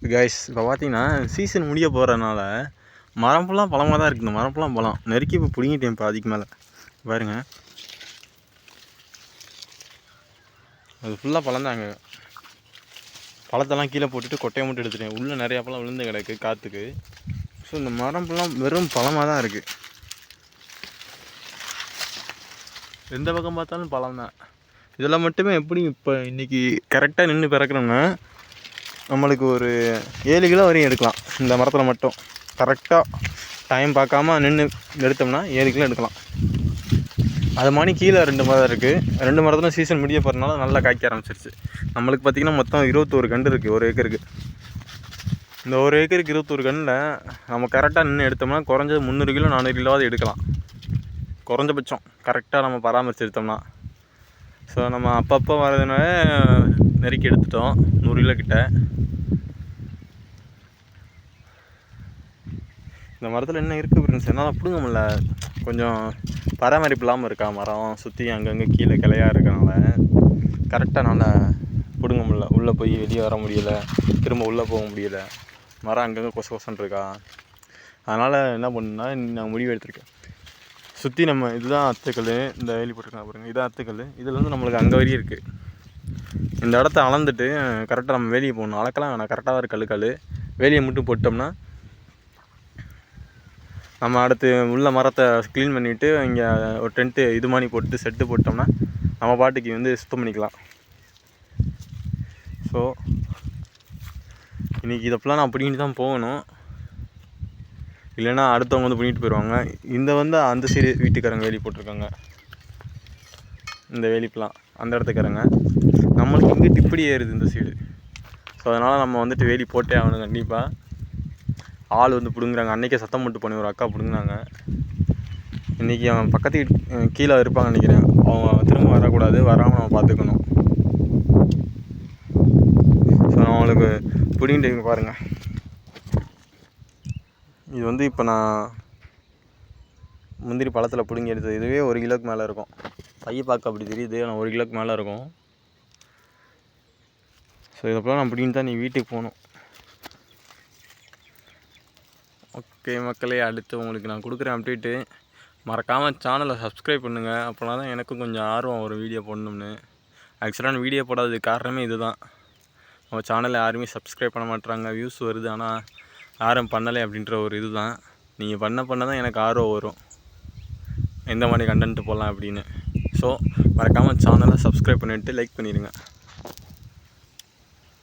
Guys இப்போ பார்த்தீங்கன்னா season முடிய போகிறதுனால மரம் ஃபுல்லாக பழமாக தான் இருக்குது இந்த மரம் ஃபுல்லாக பழம். நெருக்கி இப்போ பிடுங்கிட்டேன் இப்போ அதுக்கு மேலே. பாருங்க. அது ஃபுல்லாக பழந்தாங்க. பழத்தெல்லாம் கீழே போட்டுட்டு கொட்டையை மட்டும் எடுத்துட்டேன். உள்ளே நிறையா பழம் விழுந்து கிடக்கு காற்றுக்கு ஸோ இந்த மரம் ஃபுல்லாக வெறும் பழமாக தான் இருக்குது எந்த பக்கம் பார்த்தாலும் பழம் தான் இதெல்லாம் மட்டுமே எப்படி இப்போ இன்றைக்கி கரெக்டாக நின்று பிறக்கிறோம்னா நம்மளுக்கு ஒரு ஏழு கிலோ வரையும் எடுக்கலாம். இந்த மரத்தில் மட்டும். கரெக்டாக டைம் பார்க்காம நின்று எடுத்தோம்னா ஏழு கிலோ எடுக்கலாம். அது மாதிரி கீழே ரெண்டு மரம் இருக்குது ரெண்டு மரத்துலையும் சீசன் முடிய போகிறதுனால நல்லா காய்க்க ஆரம்பிச்சிருச்சு. நம்மளுக்கு பார்த்திங்கன்னா மொத்தம் இருபத்தோரு கண்டு இருக்குது ஒரு ஏக்கருக்கு. இந்த ஒரு ஏக்கருக்கு இருபத்தோரு கண்ணில் நம்ம கரெக்டாக நின்று எடுத்தோம்னா குறைஞ்சது முந்நூறு கிலோ நானூறு கிலோவாவது எடுக்கலாம். குறைஞ்சபட்சம். கரெக்டாக நம்ம பராமரித்து எடுத்தோம்னா. ஸோ நம்ம அப்பப்போ வரதுனால நெருக்கி எடுத்துட்டோம். நூறு கிலோ கிட்ட. இந்த மரத்தில் என்ன இருக்குது ஃப்ரெண்ட்ஸ் என்னால் பிடுங்க முடியல கொஞ்சம் பராமரிப்பு இல்லாமல் இருக்கா மரம்? சுற்றி அங்கங்கே கீழே கிளையாக இருக்கனால கரெக்டாக நல்லா பிடுங்க முடியல உள்ளே போய் வெளியே வர முடியல. திரும்ப உள்ளே போக முடியல. மரம் அங்கங்கே கொச கொசன்னு இருக்கா? அதனால் என்ன பண்ணுன்னா நான் முடிவு எடுத்திருக்கேன். சுற்றி நம்ம இதுதான் அத்துக்கல் இந்த வேலி போட்டிருக்காங்க பாருங்கள் இதான் அத்துக்கல் இதில் வந்து நம்மளுக்கு அங்கே வரையும் இருக்குது இந்த இடத்த அளந்துட்டு கரெக்டாக நம்ம வேலியை போடணும் அளக்கலாம் வேணாம். கரெக்டாக தான் கழுக்கல் கல் வேலியை மட்டும் போட்டோம்னா நம்ம அடுத்து உள்ள மரத்தை க்ளீன் பண்ணிவிட்டு இங்கே ஒரு டென்ட்டு இது மாதிரி போட்டு செட்டு போட்டோம்னா நம்ம பாட்டுக்கு வந்து சுத்தம் பண்ணிக்கலாம். ஸோ இன்றைக்கி இதை ஃபுல்லாக நான் பிடிக்கிட்டு தான் போகணும். இல்லைன்னா அடுத்தவங்க வந்து பிடிக்கிட்டு போயிடுவாங்க இந்த வந்து அந்த சைடு வீட்டுக்காரங்க வேலி போட்டிருக்காங்க. இந்த வேலிப்பெலாம் அந்த இடத்துக்காரங்க நம்மளுக்கு இங்கே டிப்படி ஏறுது இந்த சைடு. ஸோ அதனால் நம்ம வந்துட்டு வேலி போட்டே ஆகணும் கண்டிப்பாக ஆள் வந்து பிடுங்குறாங்க. அன்றைக்கே சத்தம் மட்டும் பண்ணி ஒரு அக்கா பிடுங்கினாங்க. இன்றைக்கி அவன் பக்கத்து வீட்டு கீழே இருப்பாங்க நினைக்கிறேன். அவங்க திரும்ப வரக்கூடாது. வராமல் நம்ம பார்த்துக்கணும். ஸோ நான் அவங்களுக்கு பிடிங்கிட்டு பாருங்கள் இது வந்து இப்போ நான் முந்திரி பழத்தில் பிடுங்கி எடுத்தது. இதுவே ஒரு கிலோக்கு மேலே இருக்கும். பையை பார்க்க அப்படி தெரியுது. ஆனால் ஒரு கிலோக்கு மேலே இருக்கும். ஸோ இதைப்பெல்லாம் நான் பிடிங்கிட்டு தான் நீ வீட்டுக்கு போகணும். ஓகே மக்களே அடுத்து உங்களுக்கு நான் கொடுக்குறேன் அப்டேட்டு மறக்காமல் சேனலை சப்ஸ்கிரைப் பண்ணுங்கள் அப்போனா தான் எனக்கும் கொஞ்சம் ஆர்வம் வரும் வீடியோ போடணும்னு. ஆக்சுவலாக நான் வீடியோ போடாதது காரணமே இது தான் நம்ம சேனலை யாருமே சப்ஸ்கிரைப் பண்ண மாட்டுறாங்க வியூஸ் வருது ஆனால் யாரும் பண்ணலை அப்படின்ற ஒரு இது தான் நீங்கள் பண்ண பண்ண தான் எனக்கு ஆர்வம் வரும். எந்த மாதிரி கண்டென்ட் போடலாம் அப்படின்னு. ஸோ மறக்காமல் சேனலை சப்ஸ்கிரைப் பண்ணிவிட்டு லைக் பண்ணிடுங்க